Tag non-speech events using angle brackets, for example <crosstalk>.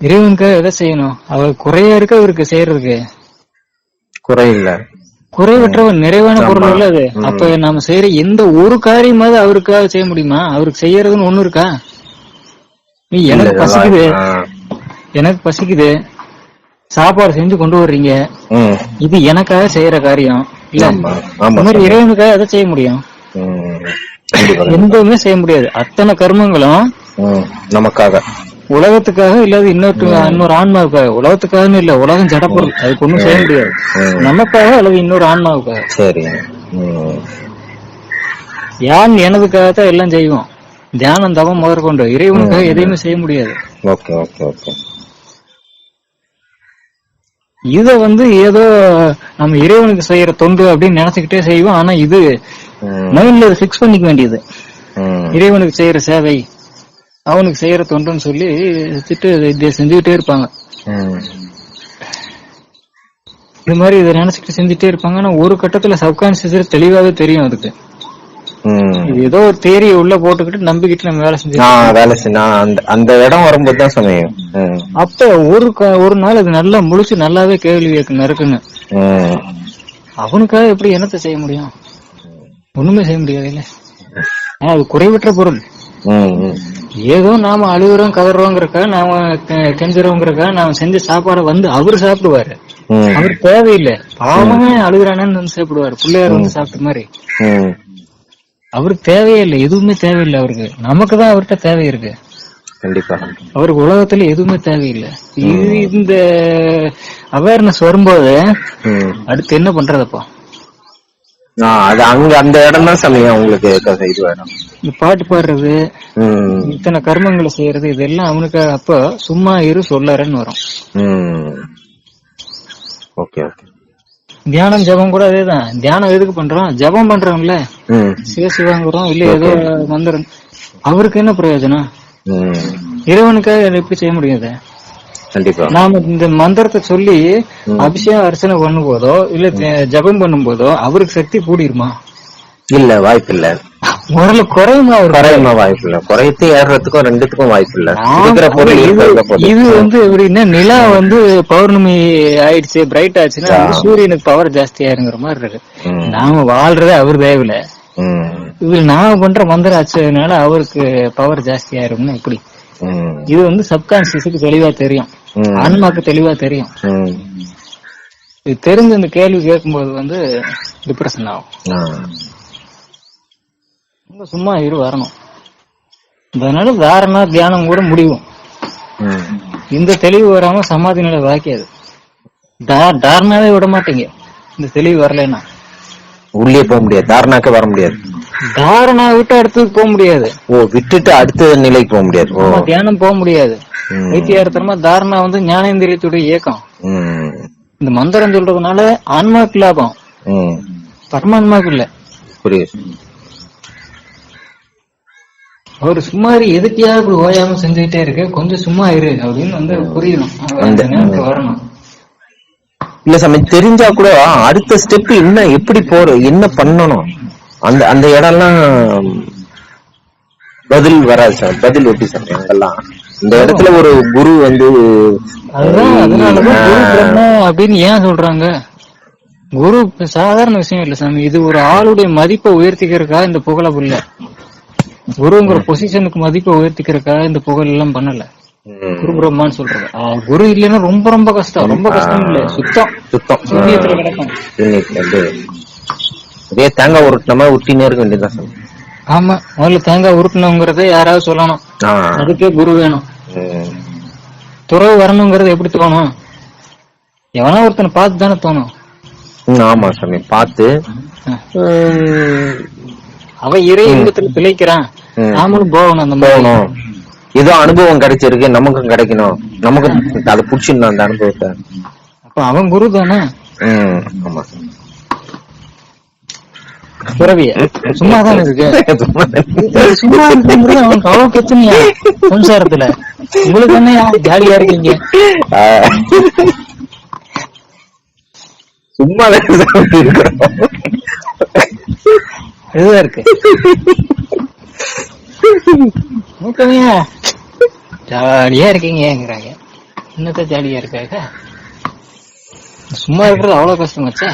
இறைவனுக்காக எதை செய்யணும்? அவர் குறையா இருக்கு அவருக்கு செய்யறதுக்கு. குறை இல்ல குறைவற்றவர் நிறைவான. பொருள் இல்ல அது. அப்ப நாம செய்யற எந்த ஒரு காரியமாவது அவருக்காக செய்ய முடியுமா? அவருக்கு செய்யறதுன்னு ஒண்ணு இருக்கா? நீ எனக்கு பசிக்குது. எனக்கு பசிக்குது. சாப்பாடு செஞ்சு கொண்டு வர்றீங்க. இது எனக்காக செய்யற காரியம். இல்ல. மாதிரி இறைவனுக்காக எதை செய்ய முடியும்? ம். கண்டிப்பா எதுவுமே செய்ய முடியாது. அத்தனை கர்மங்களும். நமக்காக. உலகத்துக்காக இல்லாத இன்னொரு இன்னொரு ஆன்மாவுக்காக. உலகத்துக்காகன்னு இல்ல உலகம் ஜடப்பொருள் அதுக்கு ஒண்ணும் செய்ய முடியாது. நமக்காக அல்லது இன்னொரு ஆன்மாவுக்காக. சரி. யான் எனதுக்காக தான் எல்லாம் செய்வோம் தியானம் தவம் முதற்கொண்டு. இறைவனுக்காக எதையுமே செய்ய முடியாது. ஓகே ஓகே ஓகே இத வந்து ஏதோ நம்ம இறைவனுக்கு செய்யற தொண்டு அப்படின்னு நினைச்சுக்கிட்டே செய்வோம். ஆனா இது. மைண்ட்ல பிக்ஸ் பண்ணிக்க வேண்டியது. இறைவனுக்கு செய்யற சேவை. அவனுக்கு செய்யற தொண்டுன்னு சொல்லி இதை செஞ்சுக்கிட்டே இருப்பாங்க. இது மாதிரி இதை நினைச்சுக்கிட்டு செஞ்சுட்டே இருப்பாங்க. ஆனா ஒரு கட்டத்துல சப்கான்சியஸ் தெளிவாவே தெரியும் அதுக்கு. ஏதோ ஒரு தேரியை உள்ள போட்டுக்கிட்டு நம்பிக்கிட்டு நம்ம வேலை செஞ்சு வேலை நான் அந்த அந்த இடம் வரும்போது தான் சமயம். அப்ப ஒரு ஒரு நாள் அது நல்லா முழிச்சு நல்லாவே கேள்வி ம். அவனுக்காக எப்படி என்னத்தை செய்ய முடியும்? ஒண்ணுமே செய்ய முடியாது இல்ல அது குறைவற்ற பொருள். ஏதோ நாம அழுகுறோம் கதறோங்கிறக்கா நாம கெஞ்சுறோங்கிறக்கா நாம செஞ்ச சாப்பாடை வந்து அவரு சாப்பிடுவாரு. அவர் தேவையில்லை. பாவமே அழுகுறானு வந்து சாப்பிடுவாரு. பிள்ளையார் வந்து சாப்பிட்ட மாதிரி. ம். அவருக்கு தேவையே இல்லை. எதுவுமே தேவையில்லை அவருக்கு. நமக்கு தான் அவர்கிட்ட தேவை இருக்கு. கண்டிப்பா. அவருக்கு உலகத்துல எதுவுமே தேவையில்லை. இது இந்த அவேர்னஸ் வரும்போது. அடுத்து என்ன பண்றதப்பா அது அங்க அந்த இடம் தான் சமயம் உங்களுக்கு இது வேணும். இந்த பாட்டு பாடுறது. இத்தனை கர்மங்களை செய்யறது இதெல்லாம் அவனுக்கு அப்ப சும்மா இரு சொல்லறன்னு வரும். Okay okay. தியானம் ஜபம் கூட அதேதான். தியானம் எதுக்கு பண்றோம்? ஜபம் பண்றோம்ல. சிவசிவாங்கிறோம் இல்ல ஏதோ மந்திரம். அவருக்கு என்ன பிரயோஜனம். இறைவனுக்காக எப்படி செய்ய முடியாது கண்டிப்பா. நாம இந்த மந்திரத்தை சொல்லி அபிஷேகம் அர்ச்சனை பண்ணும் போதோ இல்ல ஜபம் பண்ணும் போதோ அவருக்கு சக்தி கூடிருமா? இல்ல வாய்ப்பு இல்ல முதல்ல குறையுமா அவருக்கு? குறையுமா வாய்ப்பு இல்ல குறையத்து ஏறுறதுக்கும் ரெண்டுத்துக்கும் வாய்ப்பு இல்ல இது வந்து எப்படின்னா நிலா வந்து பௌர்ணமி ஆயிடுச்சு பிரைட் ஆச்சுன்னா சூரியனுக்கு பவர் ஜாஸ்தி ஆயிருங்கிற மாதிரி இருக்கு. நாம வாழ்றதே அவர் தேவையில ம். இது நாம பண்ற மந்திர ஆச்சதுனால அவருக்கு பவர் ஜாஸ்தி ஆயிரும்னு எப்படி. இது வந்து சப்கான்சியஸுக்கு தெளிவா தெரியும். ஆன்மாக்கு தெளிவா தெரியும். இது தெரிஞ்சு இந்த கேள்வி கேட்கும்போது வந்து டிப்ரெஷன் ஆகும். ரொம்ப சும்மா இரு வரணும். அதனால தாரணா தியானம் கூட முடியும். இந்த தெளிவு வராம சமாதி நிலை வாக்கியாது தாரணாவே விட மாட்டீங்க. இந்த தெளிவு வரலைன்னா. உள்ளே போக முடியாது. தாரணாக்க வர முடியாது. தாரணா விட்டு அடுத்ததுக்கு போக முடியாது. ஓ விட்டுட்டு அடுத்த நிலைக்கு போக முடியாது. தியானம் போக முடியாது. ம். வைத்தியார்த்தமா தாரணா வந்து ஞானேந்திரியத்துடைய இயக்கம். இந்த மந்திரம் சொல்றதுனால ஆன்மாவுக்கு லாபம். பரமான்மாவுக்கு இல்ல. புரியுது. அவர் சும்மா எதுக்கியா இப்படி ஓயாம செஞ்சுக்கிட்டே இருக்கு. கொஞ்சம் சும்மா இரு அப்படின்னு வந்து புரியணும். வரணும். இல்ல சாமி தெரிஞ்சா கூட அடுத்த ஸ்டெப் என்ன எப்படி போற என்ன பண்ணணும்? அந்த அந்த இடம்லாம் பதில் வராது சார் பதில் எப்படி சார் அங்கெல்லாம்? இந்த இடத்துல ஒரு குரு வந்து அப்படின்னு ஏன் சொல்றாங்க? குரு சாதாரண விஷயம் இல்ல சாமி. இது ஒரு ஆளுடைய மதிப்பை உயர்த்திக்கிறதுக்காக இந்த புகழ புள்ள குருங்கிற பொசிஷனுக்கு மதிப்பை உயர்த்திக்கிறதுக்காக இந்த புகழ் எல்லாம் பண்ணல. குரு பிரம்மான்னு சொல்றது. குரு இல்லைன்னா ரொம்ப ரொம்ப கஷ்டம். ரொம்ப கஷ்டம் இல்ல. சுத்தம். சுத்தம். சூரியத்துல கிடக்கும். அதே தேங்காய் உருட்டின மாதிரி உருட்டினே இருக்க வேண்டியதுதான் ஆமா. முதல்ல தேங்காய் உருட்டணுங்கிறத யாராவது சொல்லணும். அதுக்கே குரு வேணும். துறவு வரணுங்கிறது எப்படி தோணும்? எவனா ஒருத்தனை பார்த்து தானே தோணும் ஆமா சாமி பார்த்து. அவன் இறை இன்பத்துல பிழைக்கிறான். நாமளும் போகணும் அந்த போகணும். ஏதோ அனுபவம் கிடைச்சிருக்கு நமக்கும் கிடைக்கணும். நமக்கும் அதை புடிச்சிடணும் அந்த அனுபவத்தை. அப்ப அவன் குரு தானே? ஆமா துறவிய. <laughs> சும்மா தானே இருக்கு சும்மா அவனுக்கு அவ்வளவு பிரச்சனையா? சம்சாரத்துல. உங்களுக்கு என்ன ஜாலியா இருக்கீங்க. சும்மா இதுதான் இருக்கு மூக்கமையா ஜாலியா இருக்கீங்கங்கிறாங்க. என்னத்த ஜாலியா இருக்காங்க? சும்மா இருக்கிறது அவ்வளவு கஷ்டம் வச்சா